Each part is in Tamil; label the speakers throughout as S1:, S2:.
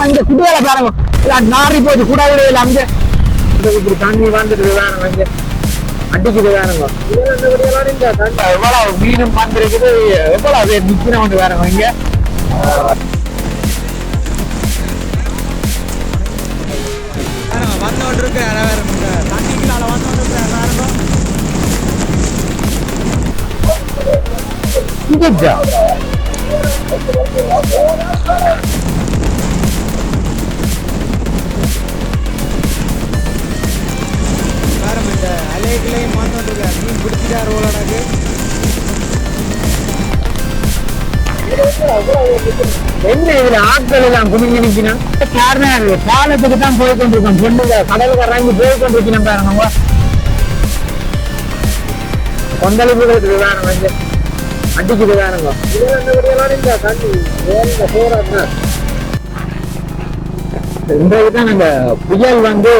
S1: ஆனா இந்த குடியால பாருங்க. நாரி போச்சு கூடாது இல்ல அங்க. இப்படி தண்ணி வந்துட்டு வேணும் இங்க அடிக்குது வேணுங்க. எவ்வளவு மீனும் வந்திருக்குது. எவ்வளவு பேர் நிக்கிறோம் வந்து வேணுங்க இங்க.
S2: வந்தோட்டு இருக்கு வேற தண்ணிக்குள்ள வந்தோட்டு இருக்கு வேற
S1: இங்கஜா
S2: வேற
S1: இதுல ஆட்கள் எல்லாம் குனிஞ்சு நிக்கணும் காரணம் அது. பாலத்துக்கு தான் போய் கொண்டிருக்கோம். பொண்ணுங்க கடலுக்கு இறங்கி போய் கொண்டிருக்கணும் பாருங்க கொந்தளிப்புகளுக்கு வேணும் வந்து அடிக்குது வேணுங்க இன்றைக்கு தான் நாங்க புயல் வந்து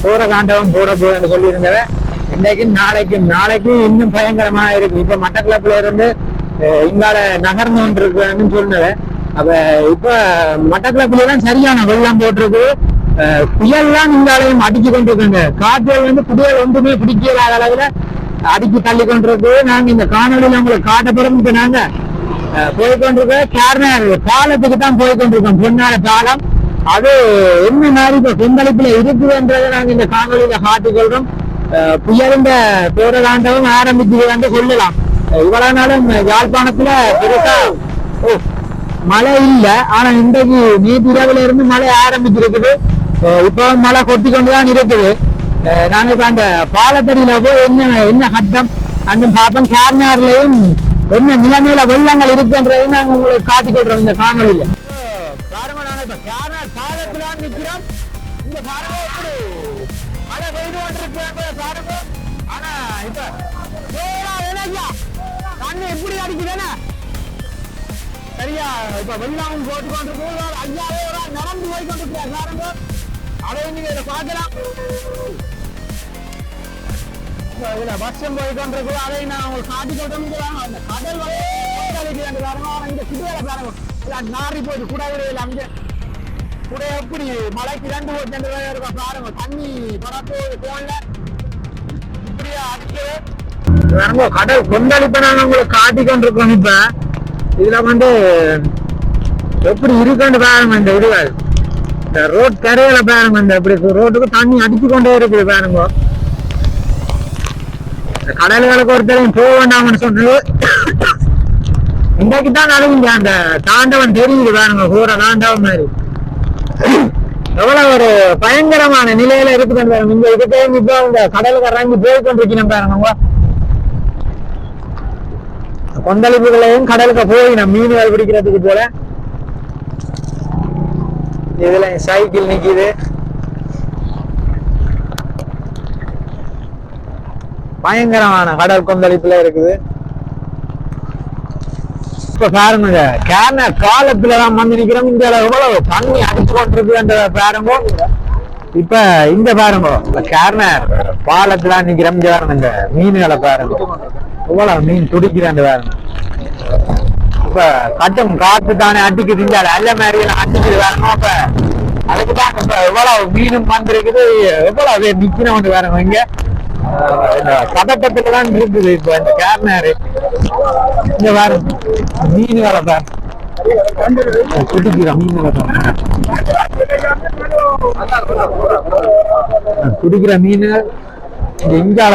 S1: சோர காண்டவம் போட போதுன்னு சொல்லியிருந்தவன் இன்னைக்கும் நாளைக்கும் நாளைக்கும் இன்னும் பயங்கரமா இருக்கு. இப்ப மட்டக்கிழப்புல இருந்து இங்கால நகர்ந்து கொண்டிருக்கான்னு சொன்னவன் அப்ப இப்ப மட்டக்களப்புல சரியான வெள்ளம் போட்டிருக்கு. புயல்லாம் இங்காலையும் அடிச்சு கொண்டிருக்காங்க. காற்றுகள் வந்து புயல் ஒன்றுமே பிடிக்கலாத அளவுல அடிச்சு தள்ளி கொண்டிருக்கு. நாங்க இந்த காணொலியில உங்களுக்கு காட்ட போறோம் இப்ப நாங்க அஹ், போய் கொண்டிருக்க பாலத்துக்கு தான் போய் கொண்டிருக்கோம். பொன்னால பாலம். அது என்ன மாதிரி இப்ப கொந்தளிப்புல இருக்குதுன்றதை நாங்க இந்த காணொலியில காட்டிக் கொள்றோம். அஹ், புயலிந்த பேரதாண்டவம் ஆரம்பிச்சு வந்து சொல்லலாம். இவ்வளவு நாளும் யாழ்ப்பாணத்துல பெருசா ஓ, மழை இல்ல. ஆனா இன்றைக்கு நேற்று இரவுல இருந்து மழை ஆரம்பிச்சிருக்குது. இப்போ மழை கொட்டி கொண்டுதான் இருக்குது. அஹ், நாங்க இப்ப அந்த பாலத்தடியில போய் என்ன என்ன கட்டம் அந்த பாப்பம் கேர்னார்லயும் என்ன நிலைமையில வெள்ளங்கள் இருக்குன்றதையும் நாங்க உங்களுக்கு காட்டிக் கொள்றோம் இந்த காணொலியில சரியா? இப்ப வெள்ளாமல் போட்டு கொண்டிருக்கோம் ஐயாவே ஒரு ஆள் நடந்து போய் கொண்டிருக்கிறார் பாருங்க அதை நீங்க இதை பார்க்கலாம். இதுல பஸ்ஸும் போய் கொண்டிருக்கோம் அதை நான் உங்களுக்கு காட்டி கொண்டு அந்த கடல் வரைக்கும் பாருங்க ஆனால் இந்த சிடுவேல பாருங்க நாரி போயிட்டு குடவிடையில் அங்க. கூட எப்படி மலைக்கு ரெண்டு போட்டு இருக்கும் பாருங்க. தண்ணி பரப்போது போல இப்படியா அடிச்சு கடல் கொந்தளிப்ப நாங்க உங்களுக்கு காட்டி கொண்டிருக்கோம் இப்ப. இதெல்லாம் வந்து எப்படி இருக்குன்னு பாருங்க இந்த இதுகள். இந்த ரோட் கரையில பாருங்க இந்த இப்படி ரோட்டுக்கு தண்ணி அடிச்சு கொண்டே இருக்குது பாருங்க. இந்த கடல்களுக்கு ஒருத்தரையும் போக வேண்டாம்னு சொன்னது. இன்றைக்கு தான் நடுவுங்க அந்த தாண்டவன் தெரியுது பாருங்க. கூற தாண்டவன் மாதிரி. எவ்வளவு ஒரு பயங்கரமான நிலையில இருக்குதுன்னு பாருங்க. இங்க இதுக்கே இப்போ இந்த கடலுக்கு இறங்கி போய் கொண்டிருக்கணும் பாருங்க. கொந்தளிப்புகளையும் கடலுக்கு போய் நான் மீன்கள் பிடிக்கிறதுக்கு போல. இதுல சைக்கிள் நிக்குது. பயங்கரமான கடல் கொந்தளிப்புல இருக்குது. இப்ப பாருங்க கேன காலத்துலதான் காலத்துல தான் வந்து நிக்கிறோம். இந்த எவ்வளவு தண்ணி அடிச்சு கொண்டிருக்குன்ற பாருங்க. இப்ப இந்த பாருங்க இப்ப பாலத்துல நிக்கிறோம். இங்க பாருங்க மீன்களை பாருங்க. எவ்வளவு மீன் துடிக்கிறான் வேற. இப்ப கட்டம் காத்து தானே அடிக்குது இந்த அல்ல மாதிரி எல்லாம் அடிக்குது பாருங்க இப்ப அதுக்கு தான் இப்ப எவ்வளவு மீனும் வந்திருக்குது. எவ்வளவு பேர் வந்து பாருங்க இங்க. இந்த பதட்டத்துல தான் இருக்குது இப்ப இந்த கேர்னாரு இங்க வேற மீன் வேலை சார் குடிக்கிற மீன் குடிக்கிற மீன் இந்த இங்கால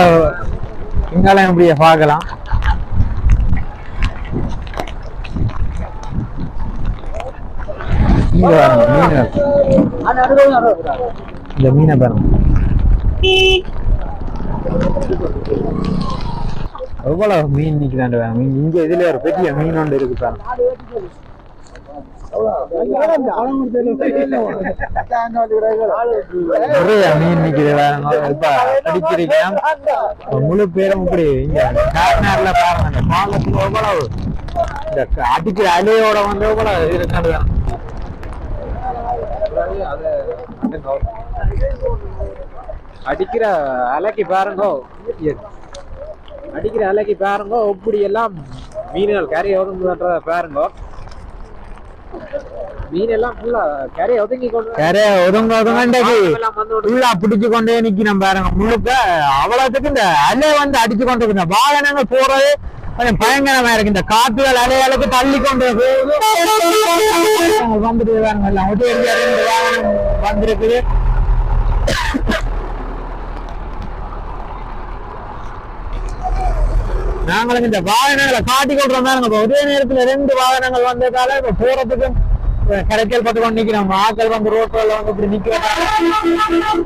S1: இங்கால எப்படி பார்க்கலாம். இங்க பாருங்க மீன் இந்த மீனை பாருங்க. எவ்வளவு மீன் நிக்கிறாண்டு மீன் இங்க இதுல ஒரு பெரிய மீன் ஒன்று இருக்கு பாருங்க. நிறைய மீன் நிக்குது பாருங்க முழு பேரும் இப்படி இங்க கார்னர்ல பாருங்க. அந்த பாலத்துல எவ்வளவு? இந்த அடிக்கிற அலையோட வந்து எவ்வளவு இருக்காது.
S2: அடிக்கிற அலைக்கு பாருங்க. அடிக்கிற அலைக்கு பாருங்க. இப்படி எல்லாம் மீன்கள் கரை ஒதுங்குன்றத பாருங்க. மீன் எல்லாம் ஃபுல்லா கரையை ஒதுங்கி கொண்டு
S1: கரை ஒதுங்க ஒதுங்கண்டக்கு ஃபுல்லா பிடிச்சு கொண்டே நிக்கணும் பாருங்க. முழுக்க அவ்வளவுக்கு இந்த அலை வந்து அடிச்சு கொண்டு இருக்கு. இந்த வாகனங்கள் போறது கொஞ்சம் பயங்கரமா இருக்கு. இந்த காற்றுகள் அலைகளுக்கு தள்ளி கொண்டு போகுது வந்துட்டு வாகனம் வந்திருக்குது. நாங்களும் இந்த வாகனங்களை காட்டி கொள்றோம் பாருங்க இப்ப ஒரே நேரத்துல ரெண்டு வாகனங்கள் வந்ததால இப்ப போறதுக்கும் கடைக்கல் பட்டு கொண்டு நிக்கிறோம். ஆக்கள் வந்து ரோட்ல வந்து இப்படி நிக்கிறோம்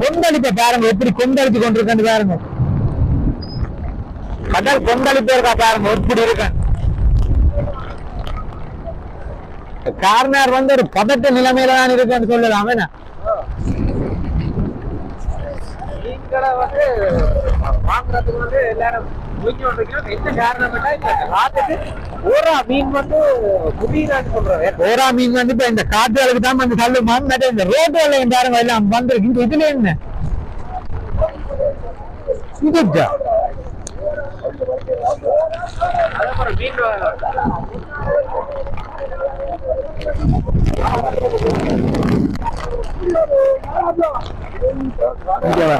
S1: கொந்தளிப்ப பாருங்க எப்படி கொந்தளிச்சு கொண்டிருக்கேன்னு பாருங்க. கடல் கொந்தளிப்பு இருக்கா பாருங்க எப்படி இருக்கேன் கார்னர் வந்து ஒரு பதட்ட நிலைமையில தான் இருக்குன்னு சொல்லலாம்
S2: வேணா வந்து வாங்குறதுக்கு வந்து எல்லாரும் கேட்டா மீன் வந்து
S1: ஓரா மீன் வந்து இப்ப இந்த காட்டுகளுக்கு தான் வந்து தள்ளுமா? மற்ற இந்த ரோட்டுல பாருங்க எல்லாம் வந்திருக்கு. இந்த இதுல என்ன? இதுக்கா?
S2: அதான் மீன்
S1: இங்க வா.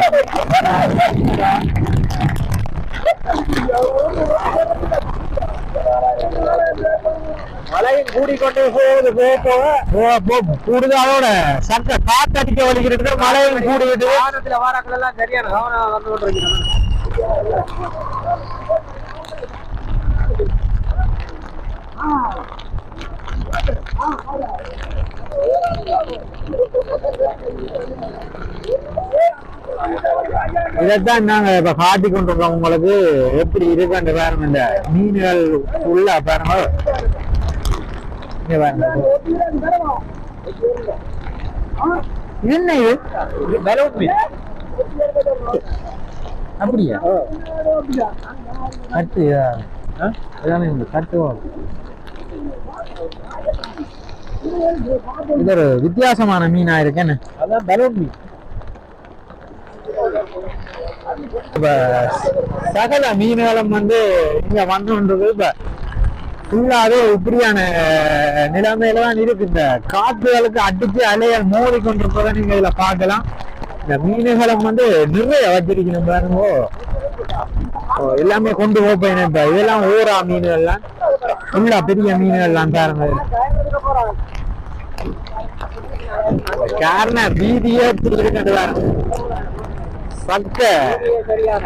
S2: மழையும் கூடிக்கொண்டே போகுது போக போக
S1: போ- போ- கூடுதலோட சட்ட காத்தடிக்க வலிக்கிறது மழையும் கூடிவிட்டு
S2: வாகனத்துல வாராக்கள் எல்லாம் சரியான கவனம் வந்து கொண்டிருக்கிறோம்
S1: இதைத்தான் நாங்க இப்ப காட்டி கொண்டிருக்கோம். உங்களுக்கு எப்படி இருக்குன்னு பாருங்க இந்த மீன்கள் உள்ள பாருங்க. என்ன இது? அப்படியா? கட்டு இந்த கட்டுவோம் இது ஒரு வித்தியாசமான மீனா இருக்கேன்னு.
S2: அதான் பலூன் மீன்.
S1: இப்ப சகல மீன்களும் வந்து இங்க வந்தோன்றது இப்ப ஃபுல்லாவே இப்படியான நிலைமையில தான் இருக்கு. இந்த காற்றுகளுக்கு அடிச்சு அலைகள் மோதி கொண்டிருப்பதை நீங்க இதுல பார்க்கலாம். இந்த மீன்களும் வந்து நிறைய வச்சிருக்கணும் பாருங்க. எல்லாமே கொண்டு போப்பேன் இப்ப. இதெல்லாம் ஊரா மீன்கள்லாம். ஃபுல்லா பெரிய மீன்கள்லாம் பாருங்க. காரணம் வீதியே இப்படி பாருங்க. சக்க
S2: சரியான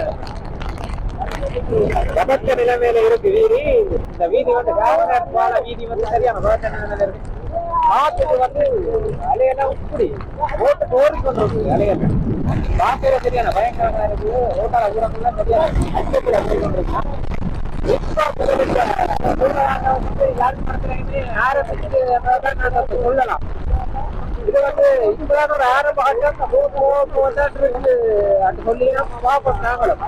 S2: நிலைமையில இருக்கு வீதி. இந்த வீதி வந்து காவலர் பால வீதி வந்து சரியான பதக்க நிலைமையில இருக்கு. காத்துக்கு வந்து அலையெல்லாம் இப்படி ஓட்டு ஓடி கொண்டு இருக்கு அலையெல்லாம். பார்க்கவே சரியான பயங்கரமா இருக்கு. ஓட்டால ஊரங்கள்லாம் சரியான அச்சத்தில் போய் கொண்டிருக்கு சொல்லலாம் இது வந்து சொல்லி நாங்களும்.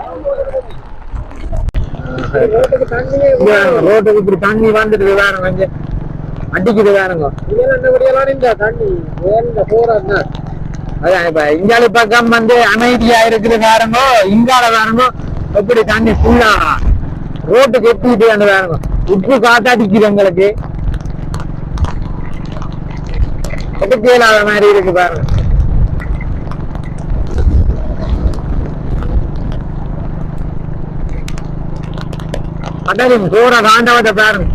S2: ரோட்டுக்கு
S1: இப்படி தண்ணி வந்துட்டு வேணும் கொஞ்சம் அடிக்குது வேணுங்க.
S2: இதெல்லாம் இந்த தண்ணி. வேணுங்க போறாங்க
S1: அதான் இப்ப இங்கால பக்கம் வந்து அமைதியா இருக்குது வேறங்கோ இங்கால வேறங்கோ எப்படி தண்ணி ஃபுல்லா ரோட்டுக்கு எட்டிட்டு வந்து வேறங்கோ உப்பு காத்தாடிக்குது எங்களுக்கு. எதுக்கு இல்லாத மாதிரி இருக்கு பாருங்க. கடலும் தூர தாண்டவத்தை பாருங்க.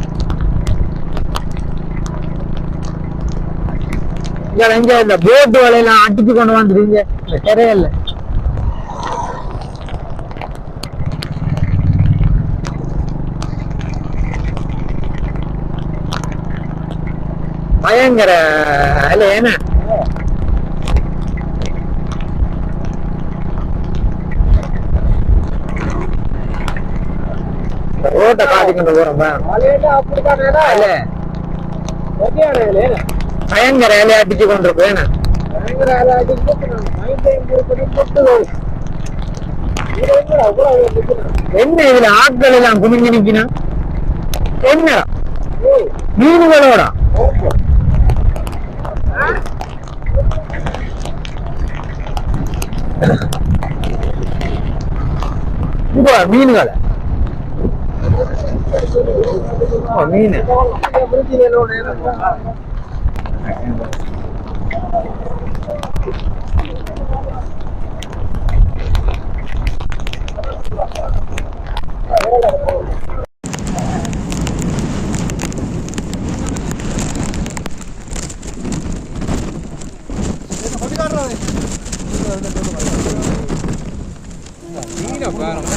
S1: இங்க எங்க இந்த போட்டு வலையெல்லாம் அடிச்சு கொண்டு வந்துருங்க இந்த கரையல்ல பயங்கர அல்ல என்ன ரோட்டை காட்டி கொண்டு போறோம் பாருங்க.
S2: மலையில அப்படிதான்
S1: அல்ல
S2: சரியான வேலை.
S1: பயங்கர இலையை அடிச்சு கொண்டு இருக்கும் என்ன
S2: பயங்கர வேலை அடிச்சு
S1: என்ன இதுல ஆட்கள் எல்லாம் குனிஞ்சு நிக்கணும் என்ன? மீன்களோட? இங்க மீன்கள மீன்
S2: Gracias. நேரம்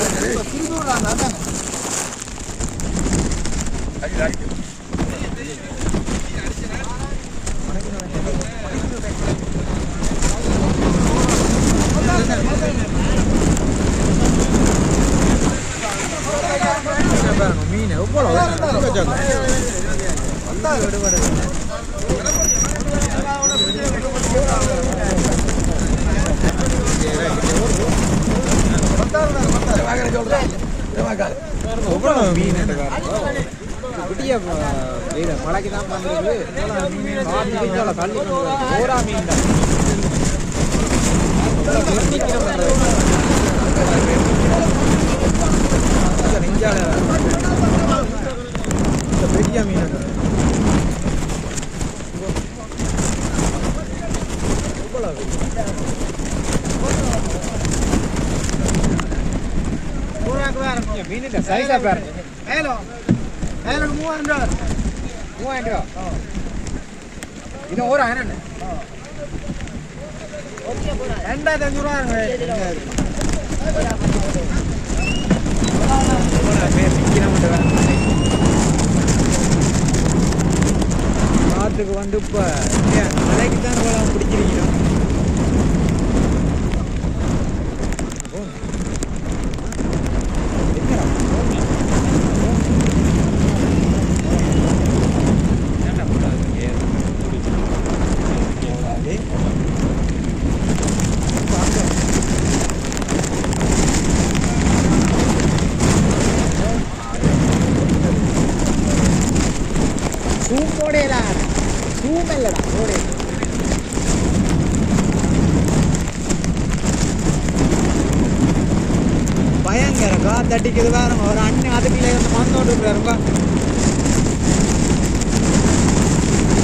S3: மீனை பாருங்க மீன் எவ்வளோ எவ்வளோ மீன் தான் வந்துருக்கு மீன் தள்ளி கொண்டு மீன் தான் எவ்வளோ பேர் நிக்கிறோம் பாருங்க. நெஞ்சால இந்த பெரிய மீன் சைஸா பாருங்க
S2: ஏலோ ஏலோ மூவாயிரம் ரூபா
S3: மூவாயிரம் ரூபா இது ஒரு ஆயிரம்
S2: ரெண்டாயிரத்தி அஞ்சூறு
S3: காத்துக்கு வந்து இப்போ மலைக்கு தான் பிடிச்சிருக்கணும்
S2: சூம் போடேடா சூம் இல்லடா போடே
S3: பயங்கர காத்தடிக்குது பாருங்க ஒரு அண்ணன் அதுக்குள்ளே வந்து மண்ணோட்டு இருக்காருப்பா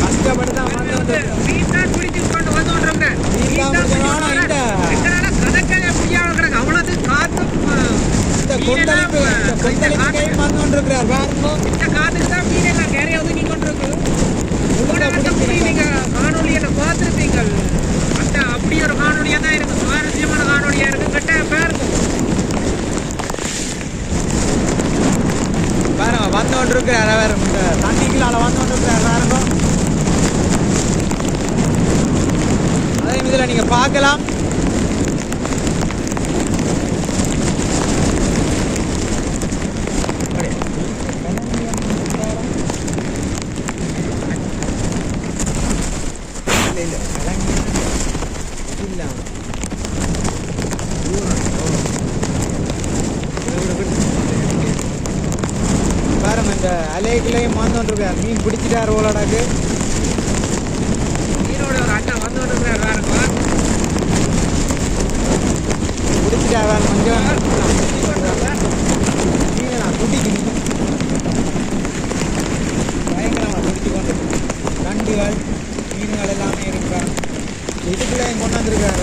S3: கஷ்டப்பட்டு தான் மண்ணோட்டு
S2: மீன் தான் பிடிச்சு கொண்டு வந்தோன்றவங்க
S3: மீன் தான் பிடிச்சு ஆனா இந்த
S2: அவ்வளவு காத்து
S3: இந்த கொந்தளிப்பு இந்த கொந்தளிப்பு மண்ணோட்டு இருக்கிறார் பாருங்க
S2: இந்த காத்துக்கு தான் மீன் எல்லாம் நிறைய ஒதுங்கி கொண்டிருக்கு போன வருஷம் கூட நீங்க காணொலியில பார்த்துருப்பீங்கள் அந்த அப்படி ஒரு காணொலியா தான் இருக்கு சுவாரஸ்யமான காணொலியா இருக்கு கட்டாயம் பாருங்க
S3: இருக்கிற வந்தோட்டு இருக்கிறார் அவர். இந்த தண்ணிக்குள்ளால வந்தோட்டு இருக்கிறார் பாருங்க அதே இதில் நீங்க பார்க்கலாம் இல்ல, இல்ல, கிழங்கு இல்லாம. தூரம், ஓ. இதை விட விட்டு. பாருங்க இந்த அலைக்குள்ளேயும் மாந்தோன்றிருக்கார் மீன் பிடிச்சிட்டார் ஓலடாக்கு.
S2: மீனோட ஒரு அண்ணன் வந்துட்டு இருக்கிறார் பாருங்க
S3: பிடிச்சிட்டார் வேற கொஞ்சம். மீனை நான் குட்டிக்கு பயங்கரமாக பிடிச்சி கொண்டு நண்டுகள் மீன்கள் எல்லாமே இருக்கிறார். இதுக்குள்ளேயும் கொண்டாந்துருக்கார்